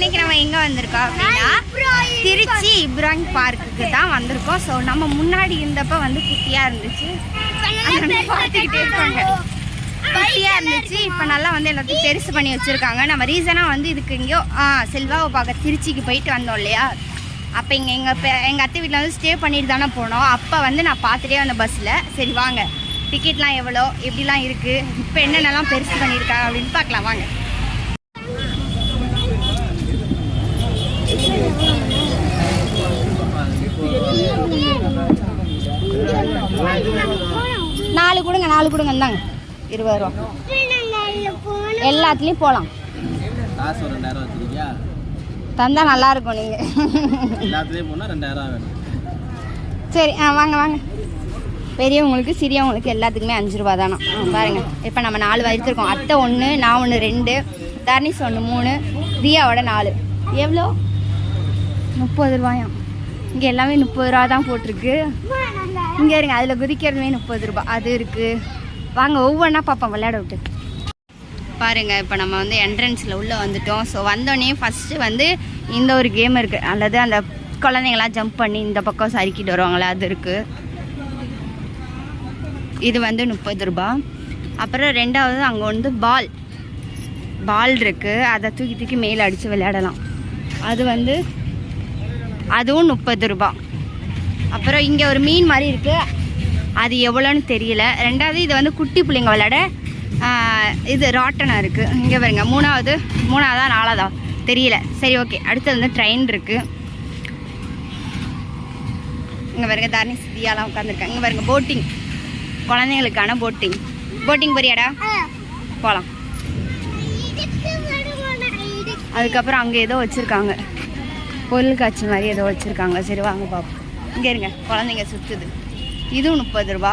இன்னைக்கு நம்ம எங்க வந்திருக்கோம் அப்படின்னா திருச்சி இப்ராஹிம் பார்க்குக்கு தான் வந்திருக்கோம். ஸோ நம்ம முன்னாடி இருந்தப்ப வந்து குட்டியா இருந்துச்சு. பார்த்துக்கிட்டே இருக்காங்க. குட்டியா இருந்துச்சு. இப்போ நல்லா வந்து எல்லாத்தையும் பெருசு பண்ணி வச்சிருக்காங்க. நம்ம ரீசனாக வந்து இதுக்கு எங்கேயோ செல்வாவை பார்க்க திருச்சிக்கு போயிட்டு வந்தோம் இல்லையா? அப்போ இங்கே எங்கள் எங்கள் அத்தை வீட்டில் வந்து ஸ்டே பண்ணிட்டு தானே போனோம். அப்போ வந்து நான் பார்த்துட்டே வந்த பஸ்ஸில் சரி வாங்க. டிக்கெட்லாம் எவ்வளோ? எப்படிலாம் இருக்குது இப்போ என்னென்னலாம் பெருசு பண்ணியிருக்காங்க அப்படின்னு பார்க்கலாம். வாங்க. நாலு கொடுங்க நாலு கொடுங்க இந்தாங்க. இருபது ரூபா. எல்லாத்துலேயும் போகலாம் தந்தா நல்லா இருக்கும் நீங்கள் ரெண்டாயிரம் வேணும் சரி ஆ வாங்க வாங்க. பெரியவங்களுக்கு சிறியவங்களுக்கு எல்லாத்துக்குமே அஞ்சு ரூபா தானா? பாருங்க. இப்போ நம்ம நாலு வயிற்றுருக்கோம் அத்தை ஒன்று நான் ஒன்று ரெண்டு தர்னிஸ் ஒன்று மூணு ரியாவோட நாலு. எவ்வளோ? முப்பது ரூபாயாம் இங்கே எல்லாமே முப்பது ரூபா தான் போட்டிருக்கு. இங்கே இருங்க அதில் குதிக்கிறதுமே முப்பது ரூபா. அது இருக்குது வாங்க ஒவ்வொன்றா பார்ப்போம் விளையாட விட்டு. பாருங்க இப்போ நம்ம வந்து என்ட்ரன்ஸில் உள்ளே வந்துட்டோம். ஸோ வந்தோடனே ஃபஸ்ட்டு வந்து இந்த ஒரு கேம் இருக்குது அல்லது அந்த குழந்தைங்களாம் ஜம்ப் பண்ணி இந்த பக்கம் சறுக்கிட்டு வருவாங்களே அது இருக்குது இது வந்து முப்பது ரூபா. அப்புறம் ரெண்டாவது அங்கே வந்து பால் பால் இருக்குது அதை தூக்கி தூக்கி மேலே அடித்து விளையாடலாம். அது வந்து அதுவும் முப்பது ரூபா. அப்புறம் இங்கே ஒரு மீன் மாதிரி இருக்குது அது எவ்வளோன்னு தெரியல. ரெண்டாவது இது வந்து குட்டி பிள்ளைங்க விளையாட இது ராட்டனம் இருக்குது இங்கே பாருங்க மூணாவது மூணாவதா நாலாவதா? தெரியல. சரி ஓகே அடுத்தது வந்து ட்ரெயின் இருக்குது இங்கே பாருங்க தரணி சித்தியாலாம் உட்காந்துருக்காங்க இங்கே பாருங்க போட்டிங் குழந்தைங்களுக்கான போட்டிங் போட்டிங் போறியாடா? போகலாம் அதுக்கப்புறம் அங்கே ஏதோ வச்சுருக்காங்க. பொருள் காட்சி மாதிரி ஏதோ வச்சுருக்காங்க சரி வாங்க பாப்போம். இங்கே இருங்க குழந்தைங்க சுற்றுது இதுவும் முப்பது ரூபா.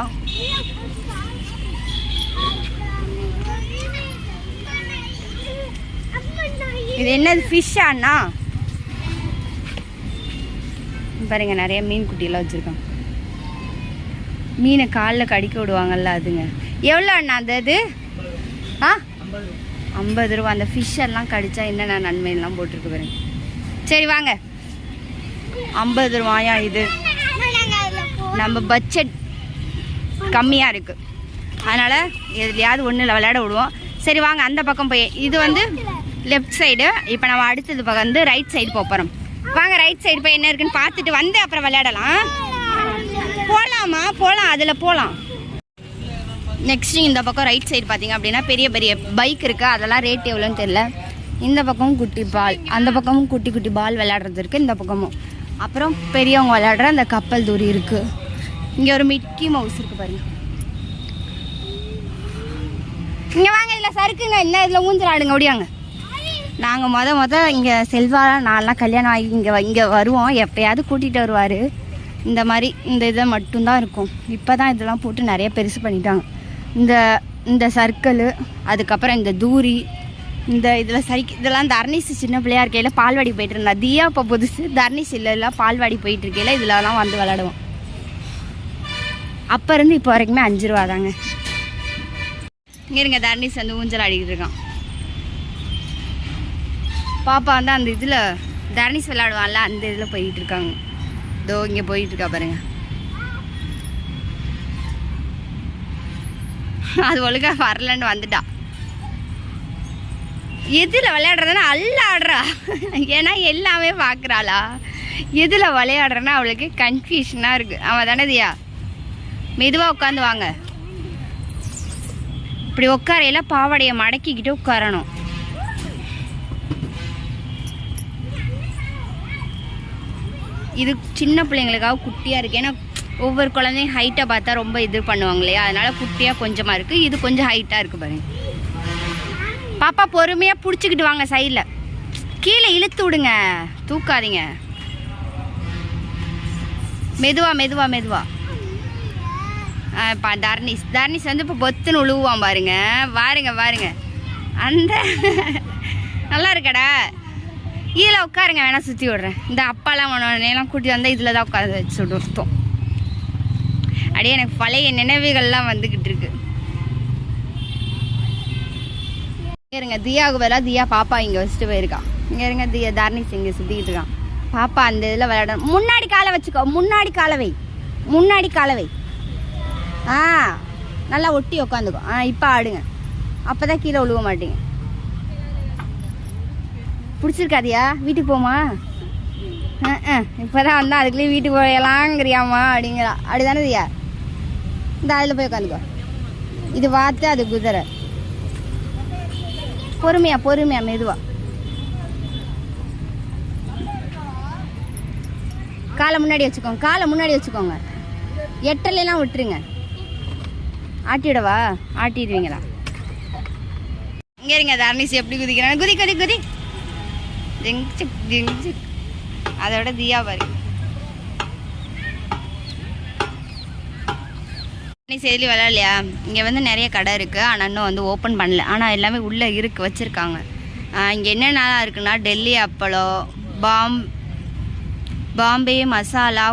இது என்னது ஃபிஷ்ஷா அண்ணா பாருங்க நிறைய மீன் குட்டியெல்லாம் வச்சுருக்காங்க. மீனை காலில் கடிக்க விடுவாங்கல்ல அதுங்க. எவ்வளோ அண்ணா அந்த இது ஆ? ஐம்பது ரூபா. அந்த ஃபிஷ்ஷெல்லாம் கடித்தா என்னென்ன நன்மையெல்லாம் போட்டிருக்கு பாருங்க. சரி வாங்க. ஐம்பது ரூபாயா இது? நம்ம பட்ஜெட் கம்மியாக இருக்குது அதனால் எதுலையாவது ஒன்றில் விளையாட விடுவோம். சரி வாங்க அந்த பக்கம் போய். இது வந்து லெஃப்ட் சைடு இப்போ நம்ம அடுத்தது பக்கம் வந்து ரைட் சைடு போகிறோம் வாங்க ரைட் சைடு போய் என்ன இருக்குன்னு பார்த்துட்டு வந்து அப்புறம் விளையாடலாம். போகலாமா போகலாம் அதில் போகலாம் நெக்ஸ்ட்டு இந்த பக்கம் ரைட் சைடு பார்த்தீங்க அப்படின்னா பெரிய பெரிய பைக் இருக்குது அதெல்லாம் ரேட் எவ்வளோன்னு தெரியல. இந்த பக்கமும் குட்டி பால் அந்த பக்கமும் குட்டி குட்டி பால் விளையாடுறது இருக்குது இந்த பக்கமும். அப்புறம் பெரியவங்க விளையாடுற அந்த கப்பல் தூரி இருக்குது இங்கே ஒரு மிக்கி மவுஸ் இருக்குது பாருங்க. இங்கே வாங்க இதில் சறுக்குங்க. இல்லை இதில் ஊஞ்சல் ஆடுங்க நாங்கள் மொத மொதல் இங்கே செல்வா நான்லாம் கல்யாணம் ஆகி இங்கே இங்கே வருவோம். எப்போயாவது கூட்டிகிட்டு வருவார். இந்த மாதிரி இந்த இதை மட்டும்தான் இருக்கும். இப்போ தான் இதெல்லாம் போட்டு நிறைய பெருசு பண்ணிட்டாங்க. இந்த இந்த சர்க்கிள் அதுக்கப்புறம் இந்த தூரி இந்த இதில் சரி இதெல்லாம் தர்னிஸ் சின்ன பிள்ளையா இருக்கையில் பால்வாடி போயிட்டு இருந்தா தியா இப்போ புதுசு. தர்னிஸ் இல்லைலாம் பால்வாடி போயிட்டு இருக்கையில் இதெல்லாம் வந்து விளாடுவோம். அப்போ இருந்து இப்போ வரைக்குமே அஞ்சு ரூபா தாங்க. இங்கே இருங்க தர்னிஸ் வந்து ஊஞ்சல் ஆடிக்கிட்டு இருக்கான். பாப்பா வந்து அந்த இதில் தர்னிஸ் விளாடுவான்ல அந்த இதில் போயிட்டு இருக்காங்க. இதோ இங்கே போயிட்டு இருக்கா பாருங்க. அது ஒழுங்காக வரலன்னு வந்துட்டா. எதில் விளையாடுறதுன்னா அல்ல ஆடுறா ஏன்னா எல்லாமே பார்க்குறாளா எதில் விளையாடுறேன்னா அவளுக்கு கன்ஃபியூஷனாக இருக்குது அவன் தானே தியா? மெதுவாக உட்காந்து வாங்க. இப்படி உட்காரையில பாவாடையை மடக்கிக்கிட்டு உட்காரணும். இது சின்ன பிள்ளைங்களுக்காக குட்டியாக இருக்குது ஏன்னா ஒவ்வொரு குழந்தையும் ஹைட்டை பார்த்தா ரொம்ப இது பண்ணுவாங்க இல்லையா? அதனால் குட்டியாக கொஞ்சமாக இருக்குது இது கொஞ்சம் ஹைட்டாக இருக்குது பாருங்கள் பாப்பா பொறுமையாக பிடிச்சிக்கிட்டு வாங்க சைடில் கீழே இழுத்து விடுங்க. தூக்காதீங்க. மெதுவா மெதுவா மெதுவா. இப்போ தர்னிஸ் தர்னிஸ் வந்து இப்போ பொத்துன்னு உழுவான் பாருங்க. பாருங்க பாருங்க அந்த நல்லா இருக்கடா. இதில் உட்காருங்க வேணா சுற்றி விடுறேன். இந்த அப்பாலாம் உடனேலாம் கூட்டி வந்தால் இதில் தான் உட்காந்து வச்சு விடுத்தோம் அப்படியே எனக்கு பழைய நினைவுகள்லாம் வந்துக்கிட்டு இருக்கு. இருங்க தியாவுக்கு பதிலாக தியா பாப்பா இங்கே வச்சுட்டு போயிருக்கா. இங்கே இருங்க தியா தாரணி இங்கே சுற்றிக்கிட்டு இருக்கான் பாப்பா அந்த இதில் விளையாடணும் முன்னாடி காலை வச்சுக்கோ முன்னாடி காலவை முன்னாடி காலவை ஆ நல்லா ஒட்டி உக்காந்துக்கோ. ஆ இப்போ ஆடுங்க. அப்போ தான் கீழே விழுவ மாட்டீங்க. பிடிச்சிருக்காதியா வீட்டுக்கு போமா? இப்போ தான் வந்தால் அதுக்குள்ளேயே வீட்டுக்கு போயலாங்கிறியாமா அப்படிங்கிறா. அப்படிதானே தியா? இந்த அதில் போய் உட்காந்துக்கோ இது வாத்து அது குதிரை. பொறுமையா பொறுமையா மெதுவா. காலை முன்னாடி வச்சுக்கோங்க காலை முன்னாடி வச்சுக்கோங்க. எட்டலாம் விட்டுருங்க. ஆட்டிவிடவா ஆட்டிடுவீங்களா? இங்க இருங்க தர்னிஸ் எப்படி குதிக்கிறாங்க குதி குதி குதி. ஜிங் அதோட தியா பாருங்க செய்தி செயலி இங்கே வந்து நிறைய கடை இருக்குது ஆனால் இன்னும் வந்து ஓப்பன் பண்ணல. ஆனால் எல்லாமே உள்ளே இருக்கு வச்சுருக்காங்க. இங்கே என்னென்னலாம் இருக்குன்னா டெல்லி அப்பளம் பாம் பாம்பே மசாலா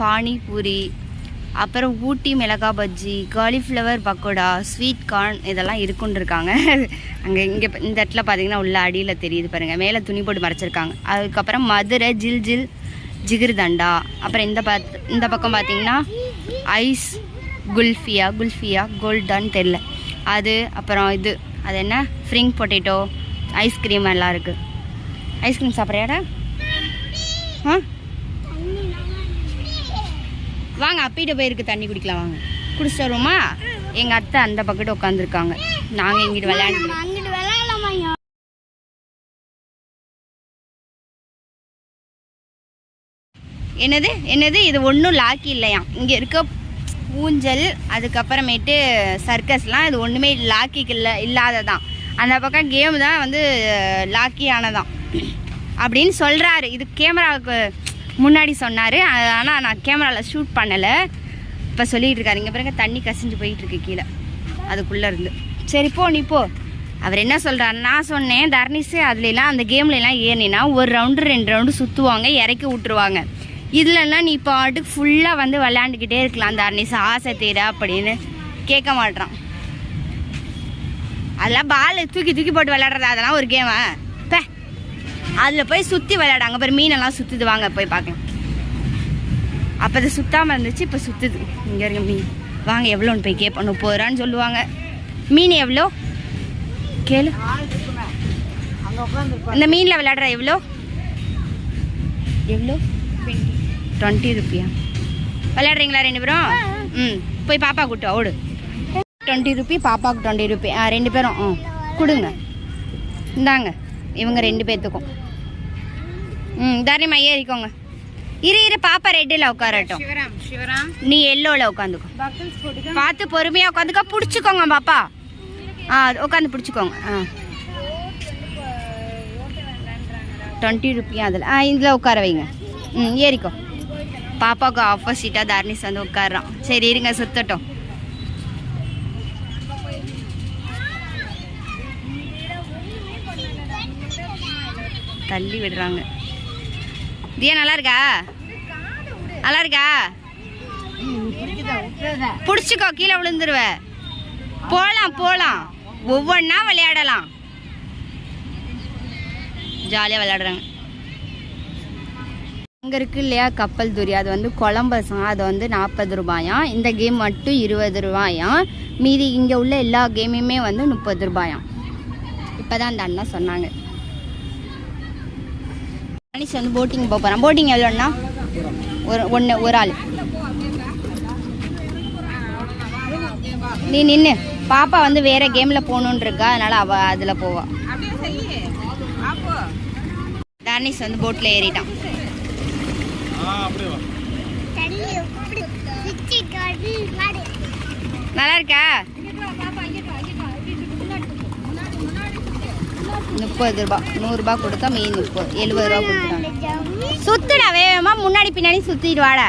பானிபூரி அப்புறம் ஊட்டி மிளகா bajji cauliflower pakoda sweet corn இதெல்லாம் இருக்குன்னு இருக்காங்க. அங்கே இங்கே இந்த இடத்துல பார்த்தீங்கன்னா உள்ள அடியில் தெரியுது பாருங்கள் மேலே துணி போட்டு மறைச்சிருக்காங்க. அதுக்கப்புறம் மதுரை ஜில் ஜில் ஜிகிர்தண்டா. அப்புறம் இந்த பத் இந்த பக்கம் பார்த்தீங்கன்னா ஐஸ் குல்ஃபியா குல்ஃபியா கோல்டான்னு தெரில அது அப்புறம் இது அது என்ன? ஃப்ரிங் பொட்டேட்டோ ஐஸ்கிரீம் எல்லாம் இருக்குது ஐஸ்கிரீம் சாப்பிட்றியாடா? ஆ? வாங்க அப்பிட்ட போயிருக்கு தண்ணி குடிக்கலாம் வாங்க. குடிச்சிட்டு வருவோமா? எங்கள் அத்தை அந்த பக்கத்து உட்காந்துருக்காங்க நாங்கள் இங்கிட்டு விளையாண்டு என்னது? என்னது? இது ஒன்றும் லாக்கி இல்லையா இங்கே இருக்க ஊஞ்சல் அதுக்கப்புறமேட்டு சர்க்கஸ்லாம் இது ஒன்றுமே லாக்கிக்கு இல்லை இல்லாததான். அந்த பக்கம் கேம் தான் வந்து லாக்கியானதான். அப்படின்னு சொல்கிறாரு இது கேமராவுக்கு முன்னாடி சொன்னார். ஆனால் நான் கேமராவில் ஷூட் பண்ணலை. இப்போ சொல்லிகிட்டு இருக்காரு. இங்கே பாருங்க தண்ணி கசிஞ்சு போயிட்டுருக்கு கீழே. அதுக்குள்ளே இருந்து. சரி போ நீ போ. அவர் என்ன சொல்கிறாரு நான் சொன்னேன். தர்னிஸு அதுலலாம் அந்த கேம்லலாம் ஏறினா ஒரு ரவுண்டு ரெண்டு ரவுண்டு சுற்றுவாங்க இறக்கி விட்டுருவாங்க. இதுலலாம் நீ பாட்டுக்கு ஃபுல்லாக வந்து விளையாண்டுக்கிட்டே இருக்கலாம் தர்னிஸ் ஆசை தீர அப்படின்னு கேட்க மாட்றான். அதெல்லாம் பால் தூக்கி தூக்கி போட்டு விளையாடுறது? அதெல்லாம் ஒரு கேமா பே. அதில் போய் சுற்றி விளையாடாங்க. அப்புறம் மீனெல்லாம் சுற்றுது வாங்க போய் பார்க்கலாம். அப்போ அது சுத்தாமல் இருந்துச்சு இப்போ சுற்றுது இங்கே இருக்க மீன். வாங்க எவ்வளோன்னு போய் கேட்போம். முப்பது ரூபான்னு சொல்லுவாங்க. மீன் எவ்வளோ? கேளு. இந்த மீனில் விளையாடுற எவ்வளோ? எவ்வளோ? டுவெண்ட்டி ருப்பியா? விளையாடுறீங்களா ரெண்டு பேரும்? ம் போய் பாப்பா கூட்டு ஓடு. டுவெண்ட்டி ருபி பாப்பாவுக்கு டுவெண்ட்டி ருபி ஆ ரெண்டு பேரும் ம் கொடுங்க. இந்தாங்க இவங்க ரெண்டு பேர்த்துக்கும் ம் தாரியம்மா ஏறிக்கோங்க. இரு இரு பாப்பா ரெட்டில் உட்காரட்டும். நீ எல்லோவில் உட்காந்துக்கோ. பார்த்து பொறுமையாக உட்காந்துக்கோ பிடிச்சிக்கோங்க பாப்பா. ஆ உட்காந்து பிடிச்சிக்கோங்க ஆ. டுவெண்ட்டி ருப்பியா அதில்? ஆ இதில் உட்கார வைங்க. ம் ஏறிக்கோ. பாப்பாவுக்கு ஆப்போசிட்டாக தார்னிஸ் வந்து உட்காடுறான் சரி இருங்க சுத்தட்டும். தள்ளி விடுறாங்க. தியா நல்லா இருக்கா? நல்லா இருக்கா? பிடிச்சிக்கோ கீழே விழுந்துருவ. போலாம் போலாம். ஒவ்வொன்றா விளையாடலாம். ஜாலியாக விளையாடுறாங்க. அங்கே இருக்கு இல்லையா கப்பல் தூரி. அது வந்து கொலம்பஸாம் அது வந்து நாற்பது ரூபாயாம் இந்த கேம் மட்டும் இருபது ரூபாயாம் மீதி இங்கே உள்ள எல்லா கேமுமே வந்து முப்பது ரூபாயாம் இப்போ தான் அந்த அண்ணா சொன்னாங்க. மனுஷ் வந்து போட்டிங் போக போகிறான் போட்டிங் எவ்வளோண்ணா? ஒரு ஒன்று ஒரு ஆள். நீ நின்று பாப்பா வந்து வேற கேமில் போகணுன்னு இருக்கா? அதனால அவ அதில் போவா. டேனிஸ் வந்து போட்டில் ஏறிட்டான் தள்ளி இப்படி சுத்தி காடு காடு நல்லா இருக்கா முப்பது ரூபா நூறுரூபா கொடுத்தா மீன் முப்பது எழுபது ரூபா கொடுத்துட்டாங்க. சுத்துடா வேகமா முன்னாடி பின்னாடி சுத்திட்டு வாடா.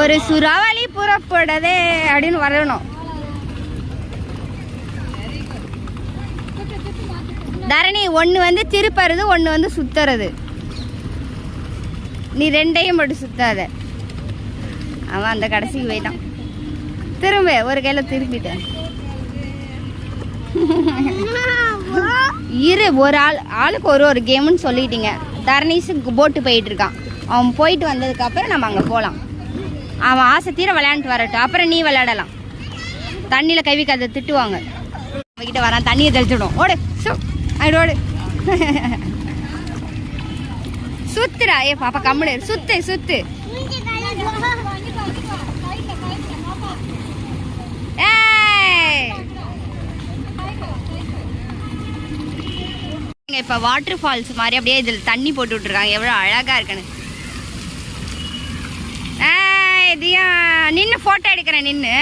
ஒரு சுறாவளி புறப்படுதே அப்படின்னு வரணும். தரணி ஒன்று வந்து திருப்பறது ஒன்று வந்து சுத்துறது. நீ ரெண்டையும் மட்டும் சுத்தாத. அவன் அந்த கடைசிக்கு போயிட்டான். திரும்ப ஒரு கையில் திரும்பிட்டேன் இரு ஒரு ஆள் ஆளுக்கு ஒரு ஒரு கேம்னு சொல்லிட்டீங்க. தர்ணீஸுக்கு போட்டு போயிட்டு இருக்கான் அவன் போயிட்டு வந்ததுக்கு அப்புறம் நம்ம அங்கே போகலாம் அவன் ஆசை தீர விளையாண்டுட்டு வரட்டும். அப்புறம் நீ விளையாடலாம். தண்ணியில் கை வைக்காத திட்டுவாங்க. அவகிட்ட வரான் தண்ணியை தெளிச்சுடும் ஓடு சு அப்படி ஓடு. சுத்துடா. ஏ பாப்பா கம்முடு சுத்து சுத்து. ஏய்! இப்போ வாட்டர் ஃபால்ஸ் மாதிரி அப்படியே இதில் தண்ணி போட்டு விட்ருக்காங்க எவ்வளோ அழகாக இருக்குன்னு. தியா நின்று ஃபோட்டோ எடுக்கிறேன் நின்று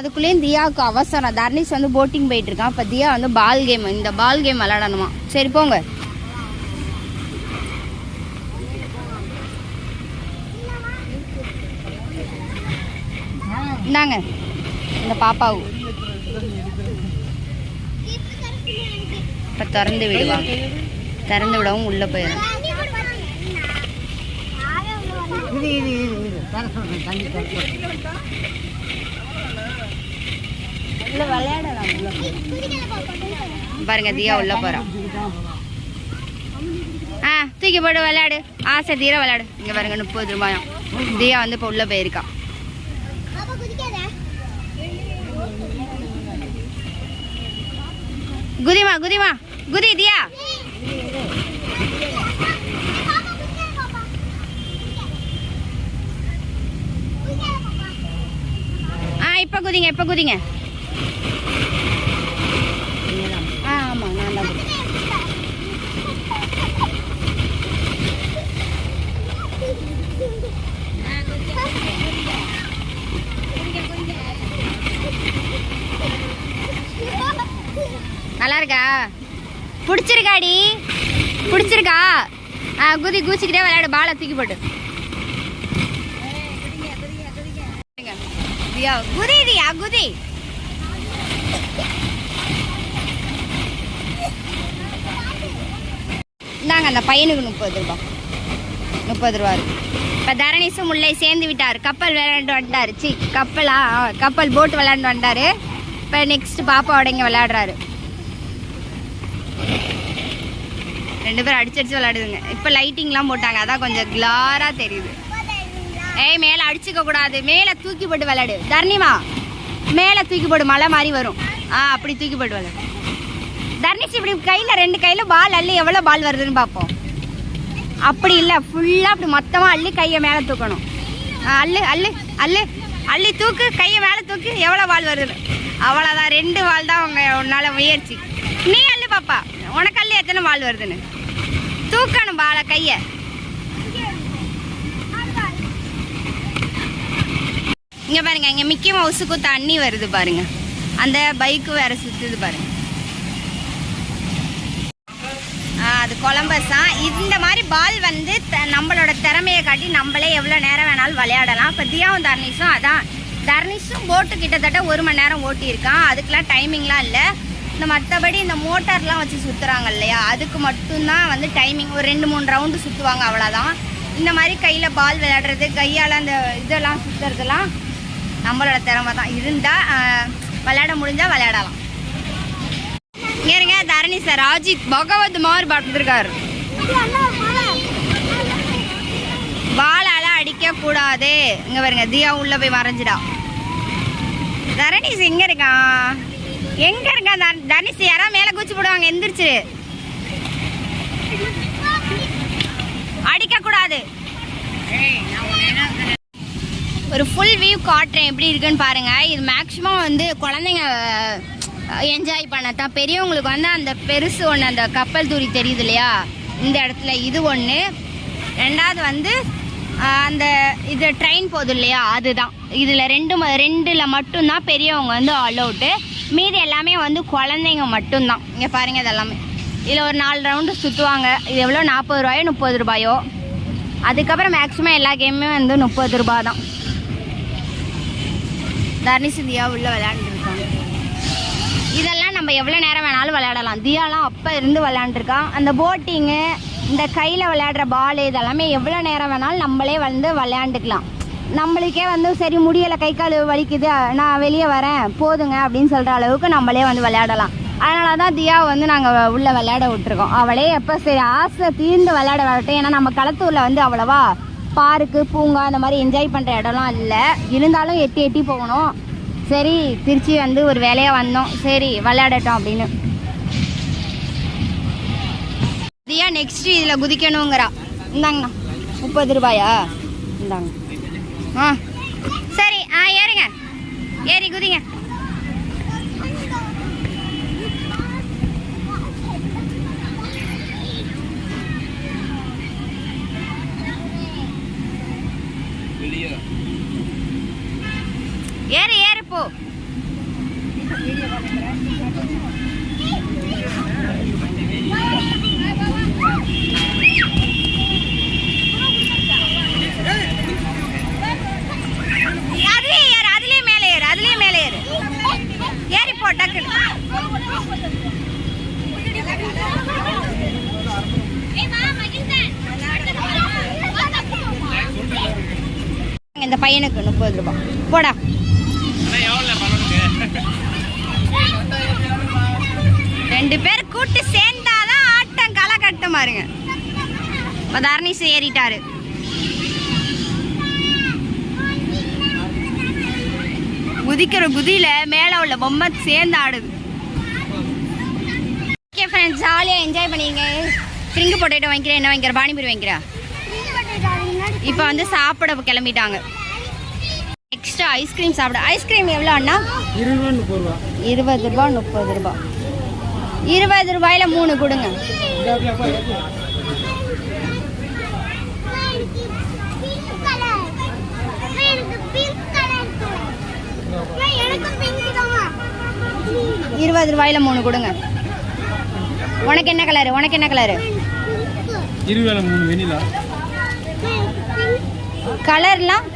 அதுக்குள்ளேயும் தியாவுக்கு அவசரம். தர்னிஷ் வந்து போட்டிங் போயிட்டு இருக்கான். இப்போ தியா வந்து பால் கேம் இந்த பால் கேம் விளையாடணுமா. சரி போங்க. இந்தாங்க இந்த பாப்பாவு. இப்போ திறந்து விடுவாங்க திறந்து விடவும் உள்ளே போயிடும். பாருங்க தியா உள்ள போறான் ஆ தூக்கி போட்டு விளையாடு. ஆசை தீர விளையாடு. இங்க பாருங்க முப்பது ரூபாயும். தியா வந்து இப்போ உள்ள போயிருக்கா. குதிமா குதிமா குதி தியா. ஆ இப்போ குதிங்க இப்போ குதிங்க ஆ ஆமாம் நான் தான் குதிக்கிறேன். பிடிச்சிருக்கா? பிடிச்சிருக்காடி. பிடிச்சிருக்கா? ஆ குதி குதிச்சுக்கிட்டே விளையாடு. பாலை தூக்கி போட்டு. தியா குதி தியா குதி. இந்தாங்க அந்த பையனுக்கு முப்பது ரூபா. முப்பது ரூபா இருக்கு. இப்போ தரணிசும் முல்லை சேர்ந்து விட்டார். கப்பல் விளையாண்டு வந்துட்டார். சி கப்பலா? கப்பல் போட் விளையாண்டு வந்துட்டாரு. இப்போ நெக்ஸ்ட் பாப்பாவோட இங்கே விளையாடுறாரு. ரெண்டு பேரும் அடிச்சு அடிச்சு விளையாடுதுங்க. இப்போ லைட்டிங்லாம் போட்டாங்க. அதான் கொஞ்சம் கிளாராக தெரியுது. ஏய் மேலே அடிச்சுக்க கூடாது. மேலே தூக்கி போட்டு விளையாடு. தர்ணிமா மேலே தூக்கி போடு. மழை மாதிரி வரும். ஆ அப்படி தூக்கி போட்டு விளையாடு. தர்ணிச்சு இப்படி கையில் ரெண்டு கையில் பால் அள்ளி எவ்வளோ பால் வருதுன்னு பார்ப்போம். அப்படி இல்லை. ஃபுல்லாக அப்படி மொத்தமாக அள்ளி கையை மேலே தூக்கணும். ஆ, அள்ளு அள்ளு அள்ளு. அள்ளி தூக்கு கையை மேலே தூக்கு. எவ்வளோ பால் வருது அவ்வளோதான் ரெண்டு பால் தான் அவங்க உன்னால முயற்சி. நீ அள்ளு பாப்பா. உனக்கல்ல எத்தனை பால் வருதுன்னு? தூக்கணும் பாலை கையை. இங்க பாருங்க இங்க மிக்கி மவுஸுக்கும் தண்ணி வருது பாருங்க. அந்த பைக்கு வேற சுத்துது பாருங்க. அது கொலம்பஸ்? தான் இந்த மாதிரி பால் வந்து த- நம்மளோட திறமையை காட்டி நம்மளே எவ்வளோ நேரம் வேணாலும் விளையாடலாம். இப்போ தியாவும் தர்னிஷும் அதான். தர்னிஷும் போட்டு கிட்டத்தட்ட ஒரு மணி நேரம் ஓட்டியிருக்கான். அதுக்கெலாம் டைமிங்லாம் இல்லை. இந்த மற்றபடி இந்த மோட்டார்லாம் வச்சு சுற்றுறாங்க இல்லையா? அதுக்கு மட்டும்தான் வந்து டைமிங் ஒரு ரெண்டு மூணு ரவுண்டு சுற்றுவாங்க அவ்வளோதான் இந்த மாதிரி கையில் பால் விளையாடுறது கையால் அந்த இதெல்லாம் சுற்றுறதுலாம் நம்மளோட திறமை தான். இருந்தால் விளையாட முடிஞ்சால் விளையாடலாம். இங்க இருங்க தரணி சார் ராஜித் பகவத் மாதிரி பார்த்துருக்காரு பாலால அடிக்க கூடாது. இங்க பாருங்க தியா உள்ள போய் மறைஞ்சிடா தரணி எங்க இருக்கான் எங்க இருக்க தர- தனுஷ் யாரா மேல குச்சி போடுவாங்க எந்திரிச்சு. அடிக்க கூடாது. ஒரு ஃபுல் வியூ காட்டுறேன் எப்படி இருக்குன்னு பாருங்க. இது மேக்ஸிமம் வந்து குழந்தைங்க என்ஜாய் பண்ணத்தான் பெரியவங்களுக்கு வந்து அந்த பெருசு ஒன்று அந்த கப்பல் தூரி தெரியுது இல்லையா? இந்த இடத்துல இது ஒன்று ரெண்டாவது வந்து அந்த இது ட்ரெயின் போகுது இல்லையா? அதுதான். இதில் ரெண்டு ம- மட்டும்தான் பெரியவங்க வந்து அலௌட்டு மீதி எல்லாமே வந்து குழந்தைங்க மட்டும்தான். இங்கே பாருங்கள் இதெல்லாமே. இதில் ஒரு நாலு ரவுண்டு சுற்றுவாங்க இது எவ்வளோ நாற்பது ரூபாயோ முப்பது ரூபாயோ? அதுக்கப்புறம் மேக்ஸிமம் எல்லா கேமுமே வந்து முப்பது ரூபா தான் தர்ணிசு தியா உள்ளே விளையாண்டுருக்காங்க. இதெல்லாம் நம்ம எவ்வளோ நேரம் வேணாலும் விளையாடலாம். தியாலாம் அப்போ இருந்து விளையாண்டுருக்கான் அந்த போட்டிங்கு இந்த கையில் விளையாடுற பால் இதெல்லாமே எவ்வளோ நேரம் வேணாலும் நம்மளே வந்து விளையாண்டுக்கலாம். நம்மளுக்கே வந்து சரி முடியலை கை கால் வலிக்குது நான் வெளியே வரேன் போதுங்க அப்படின்னு சொல்கிற அளவுக்கு நம்மளே வந்து விளையாடலாம். அதனால தான் தியாவை வந்து நாங்கள் உள்ளே விளையாட விட்டுருக்கோம். அவளே எப்போ சரி ஆசை தீர்ந்து விளையாட விளையாட்டும் ஏன்னா நம்ம களத்தூரில் வந்து அவ்வளவா பார்க்கு பூங்கா அந்த மாதிரி என்ஜாய் பண்ணுற இடம்லாம் இல்லை. இருந்தாலும் எட்டி எட்டி போகணும். சரி திருச்சி வந்து ஒரு வேலையாக வந்தோம். சரி விளையாடட்டும் அப்படின்னு. தியா நெக்ஸ்ட் இதில் குதிக்கணுங்கிறா. இந்தாங்கண்ணா முப்பது ரூபாயா? இந்தாங்க. ஆ. சரி ஆ ஏறுங்க. ஏறி குதிங்க. ஏறு பாருங்க. இப்ப தர்ணீஸ் ஏறிட்டாரு குதிக்கிற குதியில மேல உள்ள பொம்மை சேர்ந்து ஆடுது. ஓகே ஃப்ரெண்ட்ஸ் ஜாலியாக என்ஜாய் பண்ணிங்க ஸ்ப்ரிங் பொட்டேட்டோ வாங்கிக்கிறேன் என்ன வாங்கிக்கிற? பானிபூரி வாங்கிக்கிறா? இப்போ வந்து சாப்பிட கிளம்பிட்டாங்க. நெக்ஸ்ட் ஐஸ்கிரீம் சாப்பிட ஐஸ்கிரீம் எவ்வளோ அண்ணா இருபது ரூபா முப்பது ரூபா. இருபது ரூபாயில மூணு கொடுங்க. இருபது ரூபாயில மூணு கொடுங்க. உனக்கு என்ன கலரு உனக்கு என்ன கலரு இருபது மூணு வெண்ணிலா. கலர்லாம்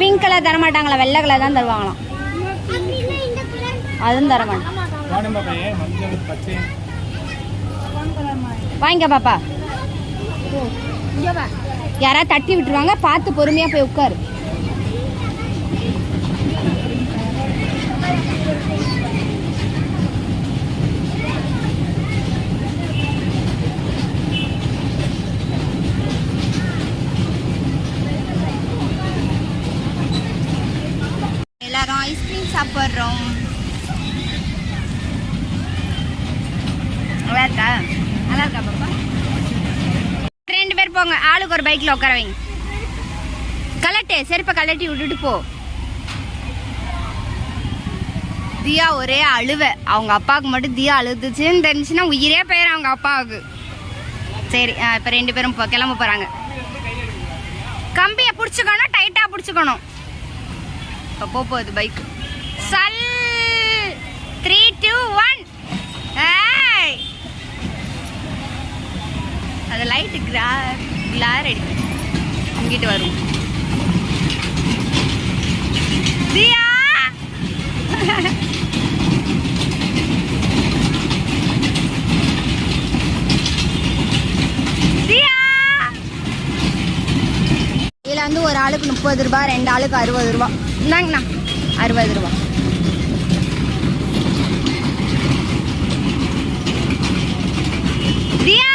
பிங்க் கலர் தர மாட்டாங்களா வெள்ளை கலர் தான் தருவாங்களாம். அதுவும் தர மாட்டேன். வாங்கிக்க பாப்பா. யாராவது தட்டி விட்டுருவாங்க. பார்த்து பொறுமையா போய் உட்காரு. எல்லாரும் ஐஸ்கிரீம் சாப்பிட்றோம் நல்லா இருக்கா நல்லா இருக்கா பாப்பா ரெண்டு பேர் போங்க ஒரு பைக்கில் உட்கார வைங்க. கலட்டு செருப்பை கலட்டி விட்டுட்டு போ. தியா ஒரே அழுவை. அவங்க அப்பாவுக்கு மட்டும் தியா அழுதுச்சுன்னு தெரிஞ்சுன்னா உயிரே போயிடும் அவங்க அப்பாவுக்கு. சரி இப்போ ரெண்டு பேரும் இப்போ கிளம்ப போகிறாங்க கம்பியை பிடிச்சிக்கணும் டைட்டாக பிடிச்சிக்கணும். இப்போ போகுது பைக் சல்! த்ரீ டூ ஒன் அந்த லைட்டு கிரா கிளார் அடிக்கும். அங்கிட்டு வரும். தியா! இதில் வந்து ஒரு ஆளுக்கு முப்பது ரூபாய் ரெண்டு ஆளுக்கு அறுபது ரூபா. இந்தாங்கண்ணா. அறுபது ரூபா தியா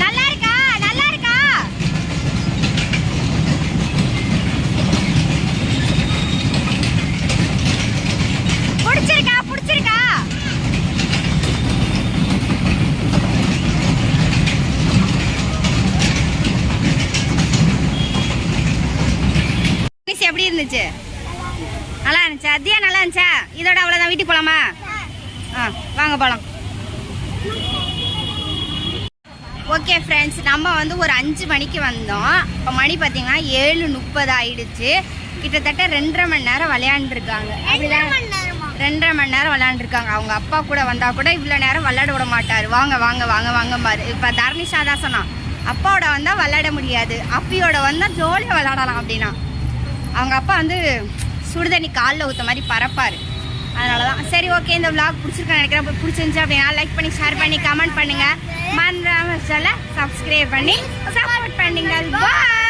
நல்லா இருக்கா நல்லா இருக்கா பிடிச்சிருக்கா பிடிச்சிருக்கா மிஸ் எப்படி இருந்துச்சு நல்லா இருந்துச்சா தியா நல்லா இருந்துச்சா இதோட அவ்வளோதான் வீட்டுக்கு போகலாமா ஆ வாங்க போகலாம் ஓகே ஃப்ரெண்ட்ஸ் நம்ம வந்து ஒரு அஞ்சு மணிக்கு வந்தோம். இப்போ மணி பார்த்தீங்கன்னா ஏழு முப்பது ஆயிடுச்சு. கிட்டத்தட்ட ரெண்டரை மணி நேரம் விளையாண்டுருக்காங்க. அப்படிதான் ரெண்டரை மணி நேரம் விளையாண்டுருக்காங்க. அவங்க அப்பா கூட வந்தால் கூட இவ்வளோ நேரம் விளையாட விட மாட்டார். வாங்க வாங்க வாங்க வாங்க பாரு. இப்போ தர்னிஷா தான் சொன்னான். அப்பாவோட வந்தால் விளையாட முடியாது. அப்பியோட வந்தால் ஜோலியாக விளையாடலாம் அப்படின்னா. அவங்க அப்பா வந்து சுடுதண்ணி காலில் ஊற்ற மாதிரி பறப்பார் அதனால தான் சரி ஓகே இந்த விளாக் பிடிச்சிருக்கேன் நினைக்கிறேன். அப்ப பிடிச்சிருந்துச்சு அப்படின்னா லைக் பண்ணி ஷேர் பண்ணி கமெண்ட் பண்ணுங்க. மறந்துடாம சப்ஸ்கிரைப் பண்ணி சப்போர்ட் பண்ணுங்க பாய்